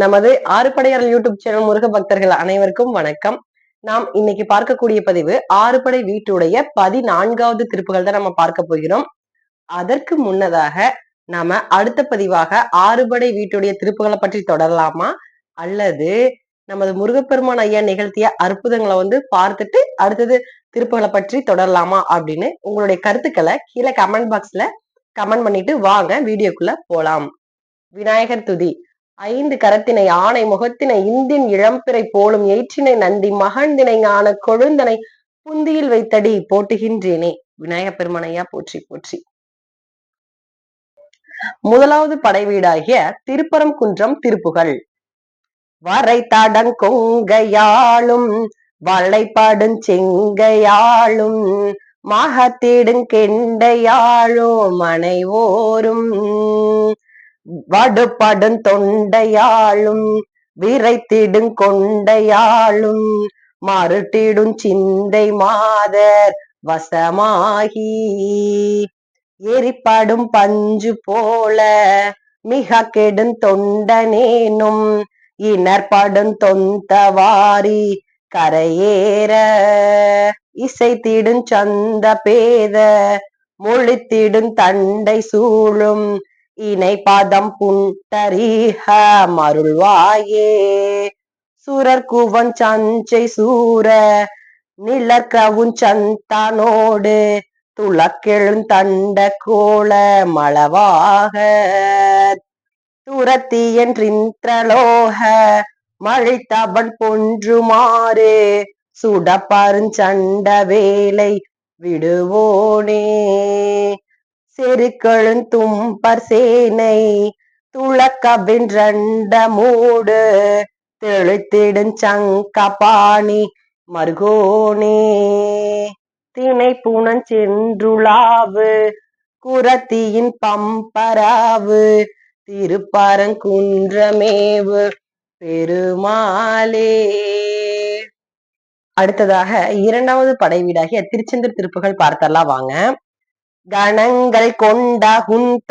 நமது ஆறுபடையாளர் YouTube channel Muruga பக்தர்கள் அனைவருக்கும் வணக்கம். நாம் இன்னைக்கு பார்க்கக்கூடிய பதிவு ஆறுபடை வீட்டுடைய பதினான்காவது திருப்புகள் தான் நம்ம பார்க்க போகிறோம். அதற்கு முன்னதாக நாம அடுத்த பதிவாக ஆறுபடை வீட்டுடைய திருப்புகளை பற்றி தொடரலாமா? அல்லது நமது முருகப்பெருமான் ஐயா நிகழ்த்திய அற்புதங்களை வந்து பார்த்துட்டு அடுத்தது திருப்புகளை பற்றி தொடரலாமா அப்படின்னு உங்களுடைய கருத்துக்களை கீழே கமெண்ட் பாக்ஸ்ல கமெண்ட் பண்ணிட்டு வாங்க வீடியோக்குள்ள போலாம். விநாயகர் துதி. ஐந்து கரத்தினை ஆணை முகத்தினை இந்தின் இளம்பிறை போலும் ஏற்றினை நந்தி மகந்தினை ஞான கொழுந்தனை புந்தியில் வைத்தடி போட்டுகின்றேனே. விநாயக பெருமனையா போற்றி போற்றி. முதலாவது படைவீடாகிய திருப்பரம் குன்றம் திருப்புகள் வரை தடங்கொங்கையாளும் வளைப்படும் செங்கையாளும் மகத்திடும் கெண்டையாழும் மனைவோரும். வடுபடும் தொண்டையாளும் விரைத்திடும் கொண்டையாளும் மறுட்டிடும் சிந்தை மாதர் வசமாகி. எரிப்படும் பஞ்சு போல மிக கெடும் தொண்டனேனும் இனர்படும் தொந்தவாரி கரையேற. இசைத்திடும் சந்த பேத மொழித்திடும் தண்டை சூழும் இணை பதம் புண்டரீக மருள்வாயே. சுரர் குவன் சஞ்சை சூர நிலர்கவும் சந்தானோடு துளக்கெழும் தண்ட கோல மளவாக. துரத்தி என்றிந்திரலோக மழை பொன்றுமாறு சுடப்பருஞ்சண்ட வேலை விடுவோனே. செருக்களும் தும்பர் சேனை துளக்கவின்றண்ட மூடு தெளித்திடும் சங்கபாணி மருகோனே. திணை புனஞ்சென்றுளாவு குரத்தியின் பம்பராவு திருப்பரங்குன்றமேவு பெருமாளே. அடுத்ததாக இரண்டாவது படை வீடாகிய திருச்செந்தூர் திருப்புகள் பார்த்தெல்லாம் வாங்க. கணங்கள் கொண்ட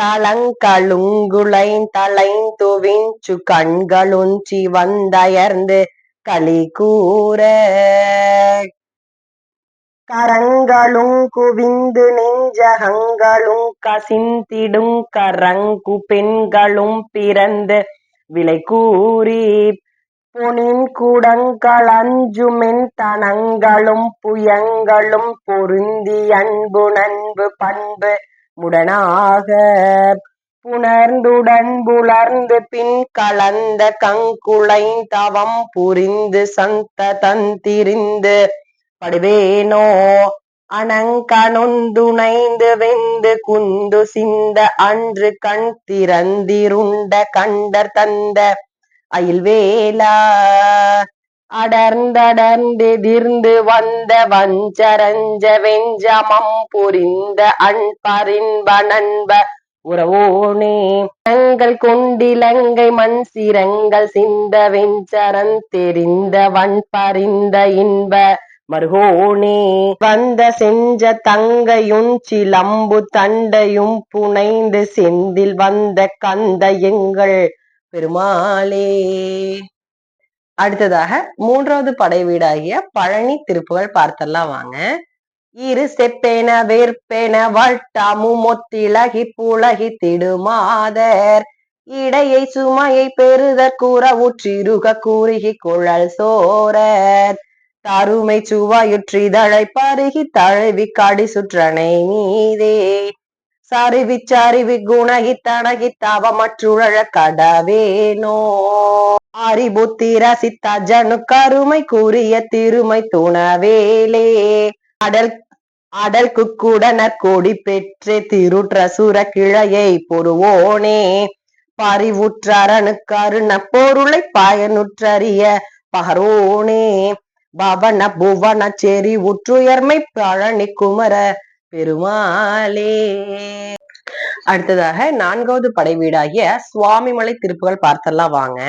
தளங்களுங்குளை தலைந்துவிஞ்சு கண்களுஞ்சி வந்தயர்ந்து களி கூற கரங்களும் குவிந்து நெஞ்சகங்களும் கசிந்திடும் கரங்கு பெண்களும் பிறந்து விலை கூறி பொனின் குடங்களஞ்சுமென் தனங்களும் புயங்களும் பொருந்தி அன்பு நன்பு பண்பு முடனாக. புணர்ந்துடன் புலர்ந்து பின் கலந்த கங்குளை தவம் புரிந்து சந்த தந்திரிந்து படுவேனோ? அனங்கனொந்துணைந்து வெந்து குந்து சிந்த அன்று கண் திறந்திருண்ட கண்டர் தந்த அயில்வேலா. அடர்ந்தடர்ந்தெதிர்ந்து வந்த வஞ்சரஞ்ச வெஞ்சமம் புரிந்த அன்பரின்ப நண்ப உறவோனே. தங்கள் கொண்டிலங்கை மண் சிரங்கள் சிந்த வெஞ்சரன் தெரிந்த வன்பறிந்த இன்ப மருகோனே. வந்த செஞ்ச தங்கையும் சிலம்பு தண்டையும் புனைந்து செந்தில் வந்த கந்த எங்கள் பெருமாளே. அடுத்ததாக மூன்றாவது படை வீடாகிய பழனி திருப்புகள் பார்த்தெல்லாம் வாங்க. இரு செப்பேன வேற்பேன வட்டாமு மொத்திலகி புலகி திடுமாதர். இடையை சுமையை பெருதற் கூற உற்றிருக கூறுகி குழல் சோரர். தருமை சுவாயுற்றிதழை பருகி தழுவி காடி சுற்றனை மீதே. சரிவி சரிவி குணகி தனகி தவமற்றுழ கடவேனோ. அறிபுத்தி ரசித்த ஜனு கருமை கூறிய திருமை துணவேலே. அடல் அடல் குக்குடனர் கொடி பெற்று திருற்ற சுர கிழையை பொறுவோனே பறிவுற்றரணு கருண பொருளை பயனுற்றறிய பகரோனே. பவன புவன செறி உற்றுயர்மை பழனி குமர பெருமாளே. அடுத்ததாக நான்காவது படை வீடாகிய சுவாமிமலை திருப்புகள் பார்த்தெல்லாம் வாங்க.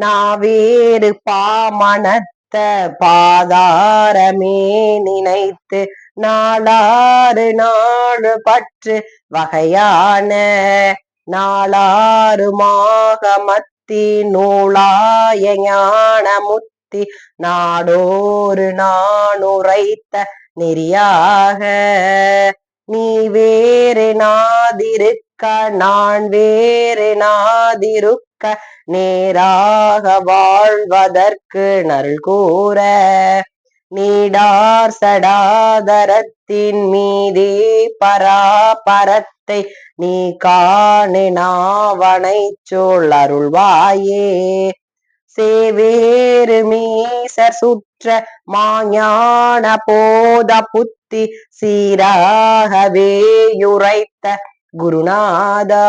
நாவேறு பாமணத்த பாதாரமே நினைத்து நாளாறு நாடு பற்று வகையான நாளாறு மாகமத்தி நூலாய ஞான முத்தி நாடோரு நானுரைத்த நெறியாக. நீ வேறு நாதிருக்க நான் வேறு நாதிருக்க நேராக வாழ்வதற்கு நருள் கூற. நீடார் சடாதரத்தின் மீதே பராபரத்தை நீ காணினாவனை சொல் அருள்வாயே. சேவேறு மீசர் சுற்ற மாஞான போத புத்தி சீராகவே யுரைத்த குருநாதா.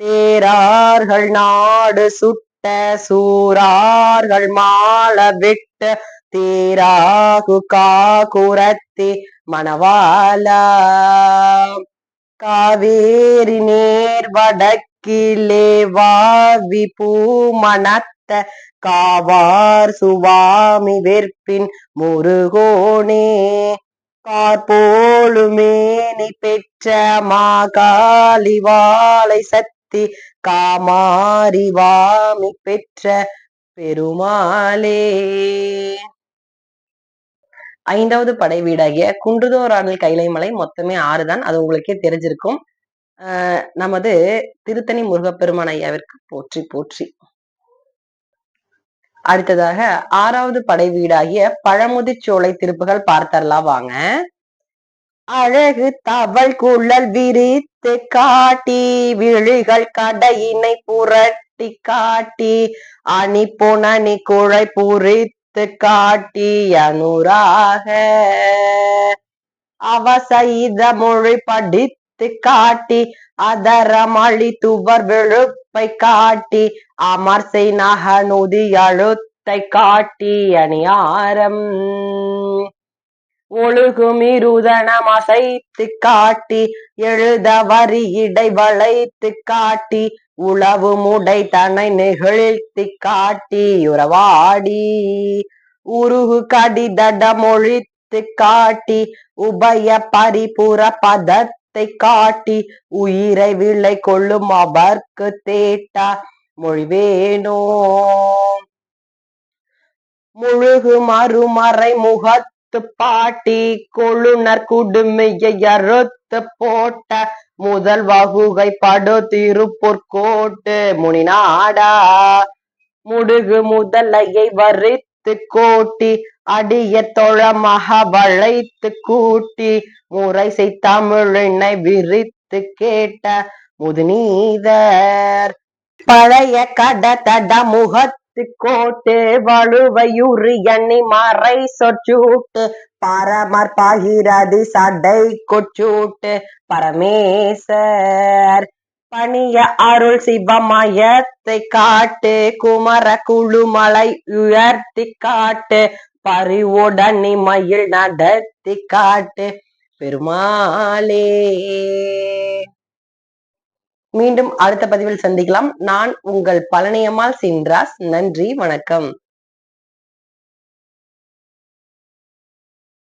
தேரார்கள் நாடு சுட்ட சூரார்கள் மாள விட்ட தேராகு காகுரத்தி மணவாலா காவேரி நேர் வடக்கு கிளே வாவி பூமணத்த காவார் சுவாமி வெற்பின் முருகோனே. கார்போலுமேனி பெற்ற மாகாளி வாழை சக்தி காமாரி வாமி பெற்ற பெருமாளே. ஐந்தாவது படை வீடாகிய குன்றுதோராடல் கைலை மலை மொத்தமே ஆறுதான். அது உங்களுக்கே தெரிஞ்சிருக்கும். நமது திருத்தணி முருகப்பெருமான் ஐயாவிற்கு போற்றி போற்றி. அடுத்ததாக ஆறாவது படை வீடாகிய பழமுதிர்ச்சோலை திருப்புகள் பார்த்தரலாம் வாங்க. அழகு தவள் குழல் விரித்து காட்டி விழிகள் கடையினை புரட்டி காட்டி அணி பொனணி குழை புரித்து காட்டி அனுராக அவசைத மொழி படித்து காட்டி அதரமளி துவர் விழுப்பை காட்டி அமர்சை நகனுதி அழுத்தை காட்டி அணியாரம். ஒழுகும் இருதனம் அசைத்து காட்டி எழுத வரி இடை வளைத்து காட்டி உளவு முடை தனை நெகிழ்த்தி காட்டி உறவாடி. உருகு கடிதடம் ஒழித்து காட்டி உபய பரிபுற முகத்தை காட்டி உயிரை விளை கொள்ளும் அவர்க்கு தேட்டா. மொழிவேணோ. முழுகு மறுமறை முகத்து பாட்டி கொழுநர் குடுமையை அறுத்து போட்ட முதல் வகுகை படு திருப்பொற்கோட்டு முனிநாடா. முடுகு முதலையை வரி வரித்து கோட்டி அடிய தொழ வளைத்து கூட்டி முறைசை தமிழினை விரித்து கேட்ட முதுநீதர். பழைய கட தட முகத்து கோட்டு வலுவையுறி எண்ணி மறை சொற்சூட்டு பரமர் பகிரதி சடை கொச்சூட்டு பரமேசர். பணிய அருள் சிவமயத்தை காட்டு குமர குழுமலை உயர்த்தி காட்டு பறிவுடன் மயில் நடத்தி காட்டு. பெருமாளே. மீண்டும் அடுத்த பதிவில் சந்திக்கலாம். நான் உங்கள் பழனியம்மாள் சின்ராஸ். நன்றி வணக்கம்.